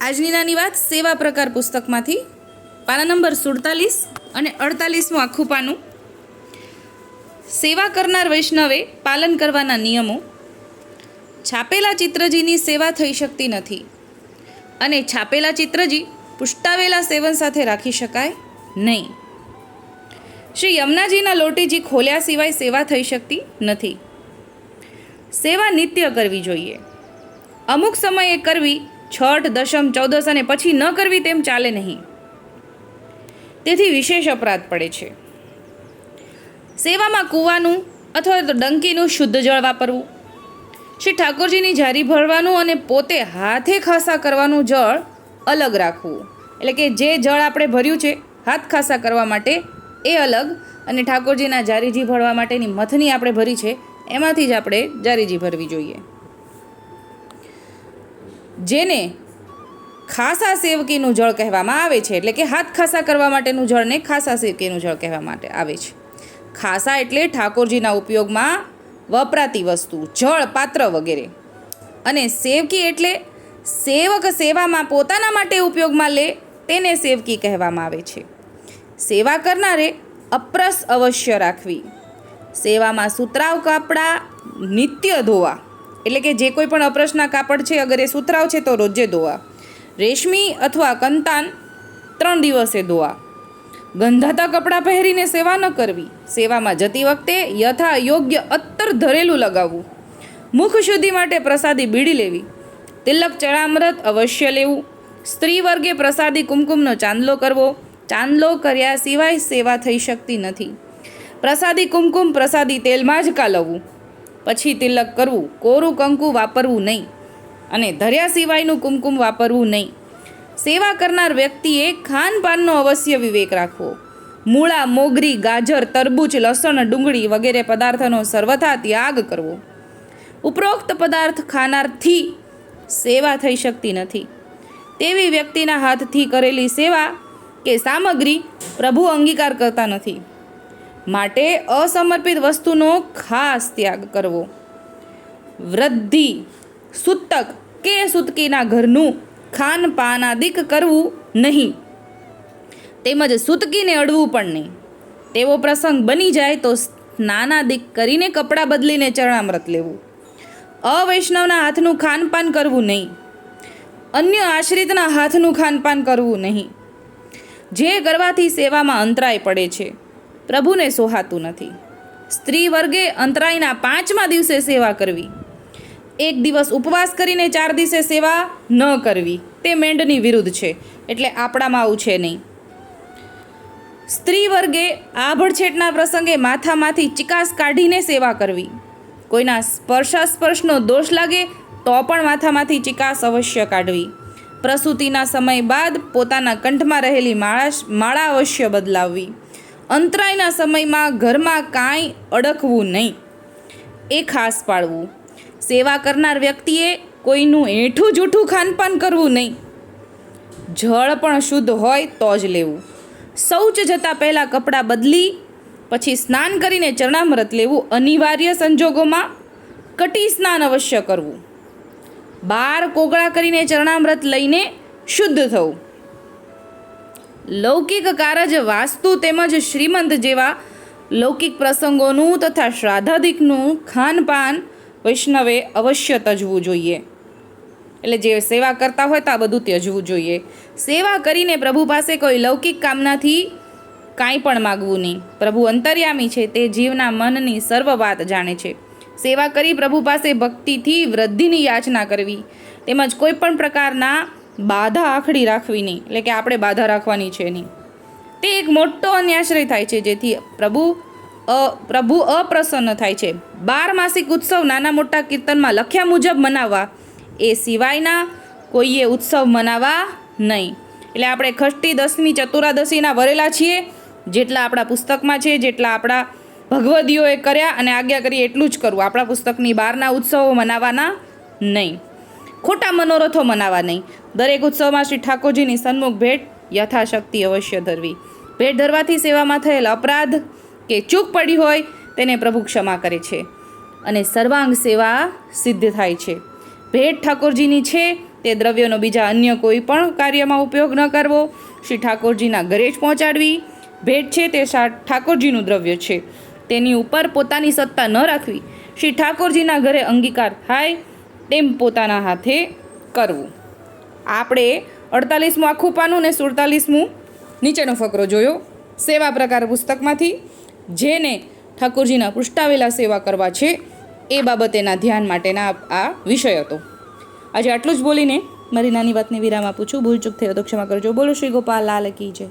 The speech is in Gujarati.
આજની નાની વાત સેવા પ્રકાર પુસ્તકમાંથી. પાના નંબર સુડતાલીસ અને અડતાલીસમું આખું પાનું. સેવા કરનાર વૈષ્ણવે પાલન કરવાના નિયમો. છાપેલા ચિત્રજીની સેવા થઈ શકતી નથી. અને છાપેલા ચિત્રજી પુષ્ટાવેલા સેવન સાથે રાખી શકાય નહીં. શ્રી યમુનાજીના લોટીજી ખોલ્યા સિવાય સેવા થઈ શકતી નથી. સેવા નિત્ય કરવી જોઈએ. અમુક સમયે કરવી છઠ દશમ ચૌદસ અને પછી ન કરવી તેમ ચાલે નહીં. તેથી વિશેષ અપરાધ પડે છે. સેવામાં કૂવાનું અથવા તો ડંકીનું શુદ્ધ જળ વાપરવું, શ્રી ઠાકોરજીની જારી ભરવાનું અને પોતે હાથે ખાસા કરવાનું જળ અલગ રાખવું. એટલે કે જે જળ આપણે ભર્યું છે, હાથ ખાસા કરવા માટે એ અલગ અને ઠાકોરજીના જારીજી ભરવા માટેની મથની આપણે ભરી છે, એમાંથી જ આપણે જારીજી ભરવી જોઈએ. જેને ખાસા સેવકીનું જળ કહેવામાં આવે છે. એટલે કે હાથ ખાસા કરવા માટેનું જળને ખાસા સેવકીનું જળ કહેવા માટે આવે છે. ખાસા એટલે ઠાકોરજીના ઉપયોગમાં વપરાતી વસ્તુ, જળ, પાત્ર વગેરે. અને સેવકી એટલે સેવક સેવામાં પોતાના માટે ઉપયોગમાં લે તેને સેવકી કહેવામાં આવે છે. સેવા કરનારે અપ્રસ અવશ્ય રાખવી. સેવામાં સુતરાવ કપડાં, નિત્ય ધોવા એટલે કે જે કોઈ પણ અપ્રસના કાપડ છે, અગર એ સુતરાવ છે તો રોજે ધોવા. રેશમી અથવા કંતાન ત્રણ દિવસે ધોવા. ગંધાતા કપડાં પહેરીને સેવા ન કરવી. સેવામાં જતી વખતે યથા યોગ્ય અત્તર ધરેલું લગાવવું. મુખ શુદ્ધિ માટે પ્રસાદી બીડી લેવી. તિલક ચણામૃત અવશ્ય લેવું. સ્ત્રી વર્ગે પ્રસાદી કુમકુમનો ચાંદલો કરવો. ચાંદલો કર્યા સિવાય સેવા થઈ શકતી નથી. પ્રસાદી કુમકુમ પ્રસાદી તેલમાં જ કાલવવું. પછી તિલક કરવું. કોરું કંકુ વાપરવું નહીં. અને ધર્યા સિવાયનું કુમકુમ વાપરવું નહીં. સેવા કરનાર વ્યક્તિએ ખાનપાનનો અવશ્ય વિવેક રાખવો. મૂળા, મોગરી, ગાજર, તરબૂચ, લસણ, ડુંગળી વગેરે પદાર્થનો સર્વથા ત્યાગ કરવો. ઉપરોક્ત પદાર્થ ખાનારથી સેવા થઈ શકતી નથી. તેવી વ્યક્તિના હાથથી કરેલી સેવા કે સામગ્રી પ્રભુ અંગીકાર કરતા નથી. માટે અસમર્પિત વસ્તુનો ખાસ ત્યાગ કરવો. વૃદ્ધિ, સૂતક કે સૂતકીના ઘરનું ખાન પાનાદિક કરવું નહીં. તેમજ સૂતકીને અડવું પણ નહીં. તેવો પ્રસંગ બની જાય તો સ્નાનાદિક કરીને કપડાં બદલીને ચરણામૃત લેવું. અવૈષ્ણવના હાથનું ખાનપાન કરવું નહીં. અન્ય આશ્રિતના હાથનું ખાનપાન કરવું નહીં. જે કરવાથી સેવામાં અંતરાય પડે છે. પ્રભુને સોહાતું નથી. સ્ત્રી વર્ગે અંતરાયના પાંચમા દિવસે સેવા કરવી. એક દિવસ ઉપવાસ કરીને ચાર દિવસે સેવા ન કરવી. તે મેંડની વિરુદ્ધ છે, એટલે આપણામાં આવું છે નહીં. સ્ત્રી વર્ગે આભડછેટના પ્રસંગે માથામાંથી ચિકાસ કાઢીને સેવા કરવી. કોઈના સ્પર્શાસ્પર્શનો દોષ લાગે તો પણ માથામાંથી ચિકાસ અવશ્ય કાઢવી. પ્રસૂતિના સમય બાદ પોતાના કંઠમાં રહેલી માળા માળા અવશ્ય બદલાવવી. અંતરાયના સમયમાં ઘરમાં કાંઈ અડકવું નહીં. એ ખાસ પાળવું. સેવા કરનાર વ્યક્તિએ કોઈનું એઠું જૂઠું ખાનપાન કરવું નહીં. જળ પણ શુદ્ધ હોય તો જ લેવું. શૌચ જતાં પહેલાં કપડાં બદલી, પછી સ્નાન કરીને ચરણામૃત લેવું અનિવાર્ય સંજોગોમાં કટી સ્નાન અવશ્ય કરવું. બાર કોગળા કરીને ચરણામૃત લઈને શુદ્ધ થવું. લૌકિક કારજ વાસ્તુ તેમજ શ્રીમંત જેવા લૌકિક પ્રસંગોનું તથા શ્રાદ્ધાધિકનું ખાનપાન વૈષ્ણવે અવશ્ય તજવું જોઈએ. એટલે જે સેવા કરતા હોય તો આ બધું ત્યજવું જોઈએ. સેવા કરીને પ્રભુ પાસે કોઈ લૌકિક કામનાથી કાંઈ પણ માગવું નહીં. પ્રભુ અંતર્યામી છે, તે જીવના મનની સર્વ વાત જાણે છે. સેવા કરી પ્રભુ પાસે ભક્તિથી વૃદ્ધિની યાચના કરવી તેમજ કોઈ પણ પ્રકારના બાધા આખડી રાખવી નહીં, એટલે કે આપણે બાધા રાખવાની છે નહીં. તે એક મોટો અન્યાશ્રય થાય છે, જેથી પ્રભુ અ, પ્રભુ અપ્રસન્ન થાય છે. બાર માસિક ઉત્સવ નાના મોટા કીર્તનમાં લખ્યા મુજબ મનાવવા, એ સિવાયના કોઈએ ઉત્સવ મનાવવા નહીં. એટલે આપણે ખષ્ટી દસમી, ચતુરાદશીના વરેલા છીએ, જેટલા આપણા પુસ્તકમાં છે, જેટલા આપણા ભગવદીઓએ કર્યા, અને આજ્ઞા કરી એટલું જ કરવું. આપણા પુસ્તકની બહારના ઉત્સવો મનાવવાના નહીં. ખોટા મનોરથો મનાવવા નહીં. દરેક ઉત્સવમાં શ્રી ઠાકોરજીની સન્મુખ ભેટ યથાશક્તિ અવશ્ય ધરવી. ભેટ ધરવાથી સેવામાં થયેલ અપરાધ કે ચૂક પડી હોય તેને પ્રભુ ક્ષમા કરે છે અને સર્વાંગ સેવા સિદ્ધ થાય છે. ભેટ ઠાકોરજીની છે તે દ્રવ્યનો બીજા અન્ય કોઈ પણ કાર્યમાં ઉપયોગ ન કરવો, શ્રી ઠાકોરજીના ઘરે જ પહોંચાડવી. ભેટ છે તે ઠાકોરજીનું દ્રવ્ય છે. તેની ઉપર પોતાની સત્તા ન રાખવી. શ્રી ઠાકોરજીના ઘરે અંગીકાર થાય તેમ પોતાના હાથે કરવું. આપણે અડતાલીસમું આખું પાનું ને સુડતાલીસમું નીચેનો ફકરો જોયો. સેવા પ્રકાર પુસ્તકમાંથી જેને ઠાકોરજીના પૃષ્ઠાવેલા સેવા કરવા છે, એ બાબતેના ધ્યાન માટેના આ વિષય હતો. આજે આટલું જ બોલીને મારી નાની વાતને વિરામ આપું છું. ભૂલ ચૂક થયો તો ક્ષમા કરજો. બોલો શ્રી ગોપાલ, લાલ કી જય.